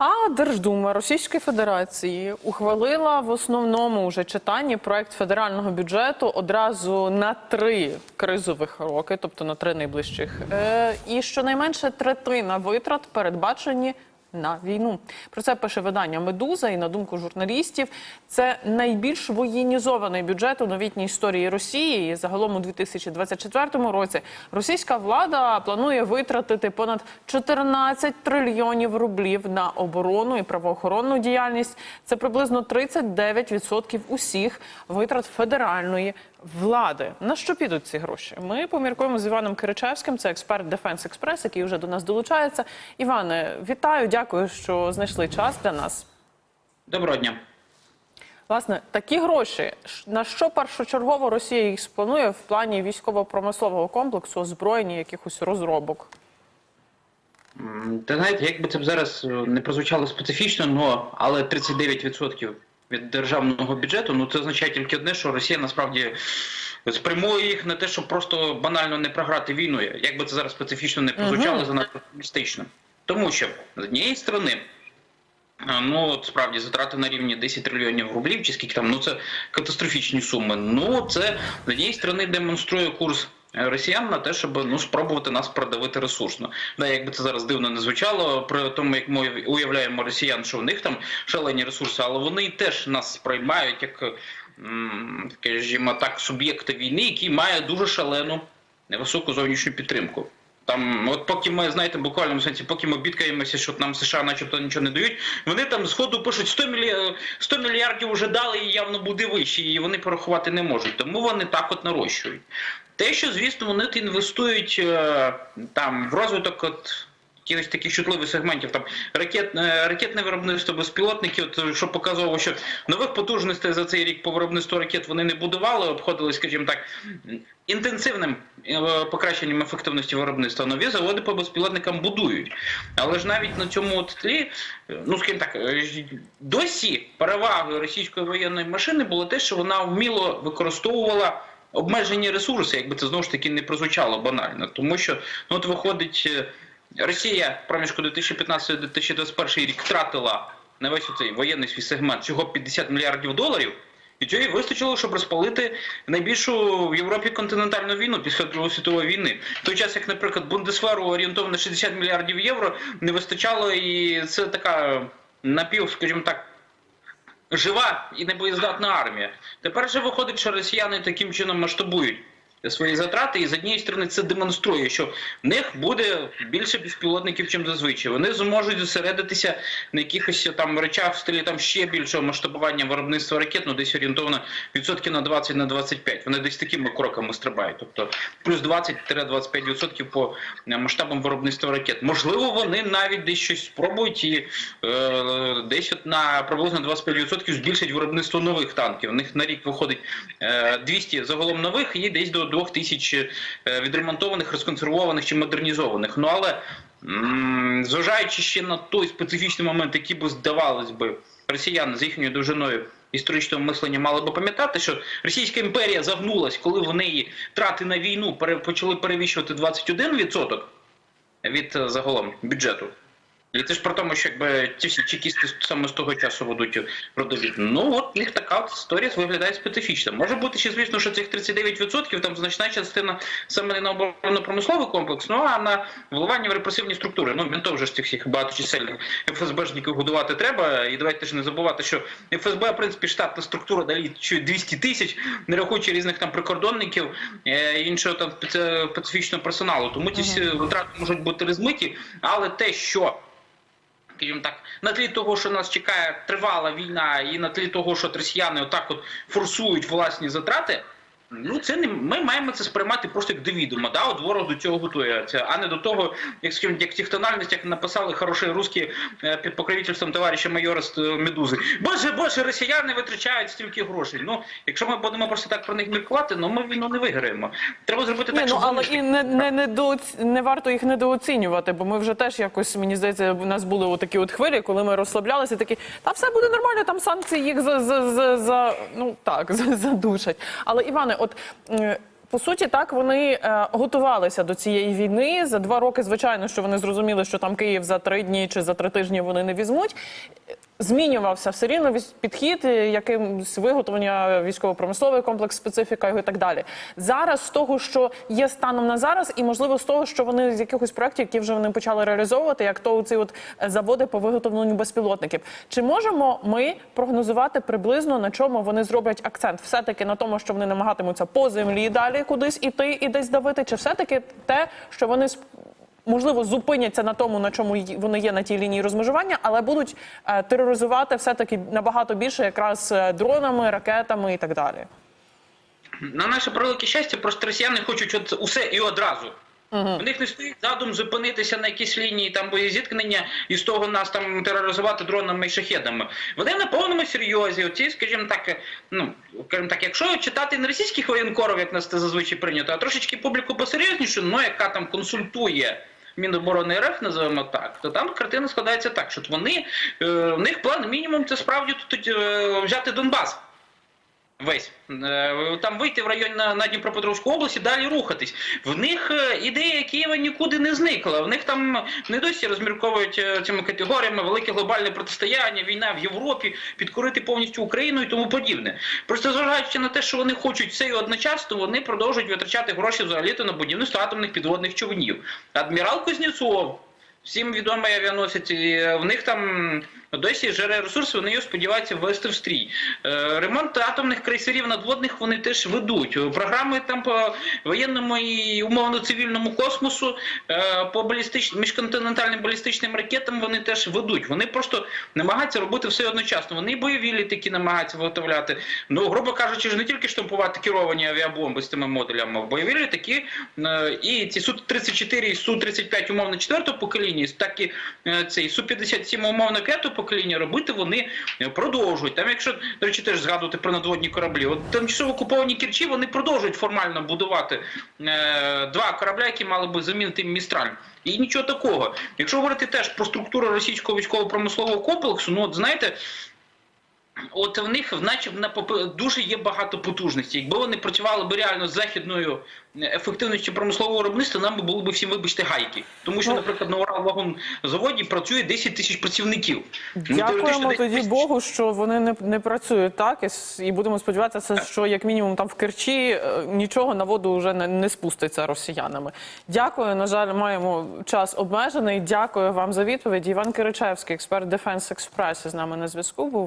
А Держдума Російської Федерації ухвалила в основному вже читанні проект федерального бюджету одразу на три кризових роки, тобто на три найближчих. Е, і щонайменше третина витрат передбачені. На війну про це пише видання Медуза, і на думку журналістів, це найбільш воєнізований бюджет у новітній історії Росії. І загалом у 2024 році російська влада планує витратити понад 14 трильйонів рублів на оборону і правоохоронну діяльність. Це приблизно 39% усіх витрат федеральної влади. На що підуть ці гроші? Ми поміркуємо з Іваном Киричевським, це експерт Defense Express, який вже до нас долучається. Іване, вітаю, дякую, що знайшли час для нас. Доброго дня. Власне, такі гроші на що першочергово Росія їх спланує в плані військово-промислового комплексу, озброєння якихось розробок? Та знаєте, як би це б зараз е, не прозвучало специфічно, но, але 39% від державного бюджету, ну це означає тільки одне, що Росія насправді спрямує їх на те, щоб просто банально не програти війну. Як би це зараз специфічно не прозвучало, занадто оптимістично. Тому що з однієї сторони. Ну, от справді затрати на рівні 10 трильйонів рублів, чи скільки там, ну це катастрофічні суми. Ну, це з однієї сторони демонструє курс росіян на те, щоб ну спробувати нас продавити ресурсно. Да, якби це зараз дивно не звучало, при тому, як ми уявляємо росіян, що в них там шалені ресурси, але вони теж нас сприймають як, скажімо так, суб'єкти війни, який має дуже шалену невисоку зовнішню підтримку. Там, от поки ми знаєте, буквально сенсі, поки ми бідкаємося, що нам США, начебто, нічого не дають, вони там зходу пишуть 100 мільярдів, 100 мільярдів вже дали і явно буде вище, і вони порахувати не можуть. Тому вони так от нарощують. Те, що звісно, вони інвестують е, там в розвиток от. Якихось таких чутливих сегментів, там ракет, е, ракетне виробництво безпілотників, от, що показувало, що нових потужностей за цей рік по виробництву ракет вони не будували, обходили, скажімо так, інтенсивним е, покращенням ефективності виробництва. Нові заводи по безпілотникам будують. Але ж навіть на цьому тлі, е, ну скажімо так, досі перевагою російської воєнної машини було те, що вона вміло використовувала. Обмежені ресурси, якби це знову ж таки не прозвучало банально, тому що ну от виходить, Росія проміжку 2015-2021 рік втратила на весь цей воєнний свій сегмент всього 50 мільярдів доларів, і цього вистачило, щоб розпалити найбільшу в Європі континентальну війну після Другої світової війни. В той час, як, наприклад, Бундесверу орієнтовно 60 мільярдів євро не вистачало, і це така напів, скажімо так. Жива і небоєздатна армія. Тепер же виходить, що росіяни таким чином масштабують свої затрати, і з однієї сторони це демонструє, що в них буде більше безпілотників, чим зазвичай. Вони зможуть зосередитися на якихось там речах в стилі там ще більшого масштабування виробництва ракет, ну десь орієнтовно відсотки на 20 на 25. Вони десь такими кроками стрибають, тобто плюс 20-25 відсотків по е, масштабам виробництва ракет. Можливо, вони навіть десь щось спробують і е, десь от на приблизно 25% збільшать виробництво нових танків. У них на рік виходить е, 200 загалом нових і десь до 2000 е, відремонтованих, розконсервованих чи модернізованих. Ну але зважаючи ще на той специфічний момент, який би здавалось би росіяни з їхньою довжиною історичного мислення мали би пам'ятати, що Російська імперія загнулась, коли в неї трати на війну почали перевищувати 21% від е, загалом бюджету. І це ж про тому, що якби ці всі чекісти саме з того часу ведуть родовід. Ну от них така історія виглядає специфічно. Може бути ще, звісно, що цих 39% там значна частина саме не на оборонно-промисловий комплекс, ну а на вливання в репресивні структури. Ну ментов вже ж цих всіх багаточисельних ФСБшників годувати треба. І давайте ж не забувати, що ФСБ, в принципі, штатна структура далі 200 тисяч, не рахуючи різних там прикордонників е, іншого там специфічного персоналу. Тому ці всі витрати можуть бути розмиті, але те, що скажімо так, на тлі того, що нас чекає тривала війна, і на тлі того, що росіяни отак от форсують власні затрати. Ну, це не ми маємо це сприймати просто як до відома. Да? От ворог до цього готується, а не до того, як скажімо, як ті тональність, як написали хороші русські е, під покровительством товариша майора е, Медузи. Боже, боже, росіяни витрачають стільки грошей. Ну, якщо ми будемо просто так про них міркувати, ну ми війну не виграємо. Треба зробити так, ну щоб але і не, не, недооц... не варто їх недооцінювати, бо ми вже теж якось, мені здається, у нас були такі от хвилі, коли ми розслаблялися, такі, та все буде нормально, там санкції їх за, за, за, за ну так, за, задушать. Але Іване, от. По суті, так вони е, готувалися до цієї війни. За два роки, звичайно, що вони зрозуміли, що там Київ за три дні чи за три тижні вони не візьмуть. Змінювався все рівно підхід, е, якимсь виготовлення військово-промисловий комплекс, специфіка його і так далі. Зараз з того, що є станом на зараз, і можливо з того, що вони з якихось проєктів, які вже вони почали реалізовувати, як то ці от е, заводи по виготовленню безпілотників. Чи можемо ми прогнозувати приблизно на чому вони зроблять акцент? Все таки на тому, що вони намагатимуться по землі далі кудись іти і десь давити, чи все таки те, що вони можливо зупиняться на тому, на чому вони є на тій лінії розмежування, але будуть е, тероризувати все таки набагато більше, якраз е, дронами, ракетами і так далі. На наше превелике щастя, просто росіяни хочуть от усе і одразу. У них не стоїть задум зупинитися на якійсь лінії там боєзіткнення і з того нас там тероризувати дронами і шахедами. Вони на повному серйозі. Оці, скажімо так, ну скажімо так, якщо читати не російських воєнкорів, як нас це зазвичай прийнято, а трошечки публіку посерйознішу, ну яка там консультує. Міноборони РФ називаємо так, то там картина складається так, що вони е, в них план мінімум це справді тут е, взяти Донбас. Весь Е, там вийти в район на, на Дніпропетровську і далі рухатись. В них е, ідея Києва нікуди не зникла. В них там не досі розмірковують е, цими категоріями велике глобальне протистояння, війна в Європі, підкорити повністю Україну і тому подібне. Просто зважаючи на те, що вони хочуть все і одночасно, вони продовжують витрачати гроші взагалі-то на будівництво атомних підводних човнів. Адмірал Кузнєцов, всім відомий авіаносець, в них там досі жере ресурси, вони його сподіваються ввести в стрій. Е, Ремонт атомних крейсерів надводних вони теж ведуть. Програми там по воєнному і умовно цивільному космосу, е, по балістичним міжконтинентальним балістичним ракетам вони теж ведуть. Вони просто намагаються робити все одночасно. Вони і бойові літаки намагаються виготовляти. Ну, грубо кажучи, ж не тільки штампувати керовані авіабомби з цими модулями, а бойові літаки е, і ці Су-34 і Су-35 умовно 4 покоління, так і цей Су-57 умовно 5 покоління робити вони е, продовжують. Там, якщо, до речі, теж згадувати про надводні кораблі, от тимчасово окуповані Керчі, вони продовжують формально будувати е, два корабля, які мали би замінити Містраль. І нічого такого. Якщо говорити теж про структуру російського військово-промислового комплексу, ну от знаєте, От в них, наче на дуже є багато потужностей. Якби вони працювали б реально з західною е, ефективністю промислового виробництва, нам би було б всім, вибачте, гайки. Тому що, Ну, наприклад, на Уралвагонзаводі працює 10 тисяч працівників. Ну, Дякуємо 10 тоді тисяч- Богу, що вони не, не працюють так, і, і будемо сподіватися, що як мінімум там в Керчі е, нічого на воду вже не, не спуститься росіянами. Дякую. На жаль, маємо час обмежений. Дякую вам за відповідь. Іван Киричевський, експерт Defense Express, з нами на зв'язку був.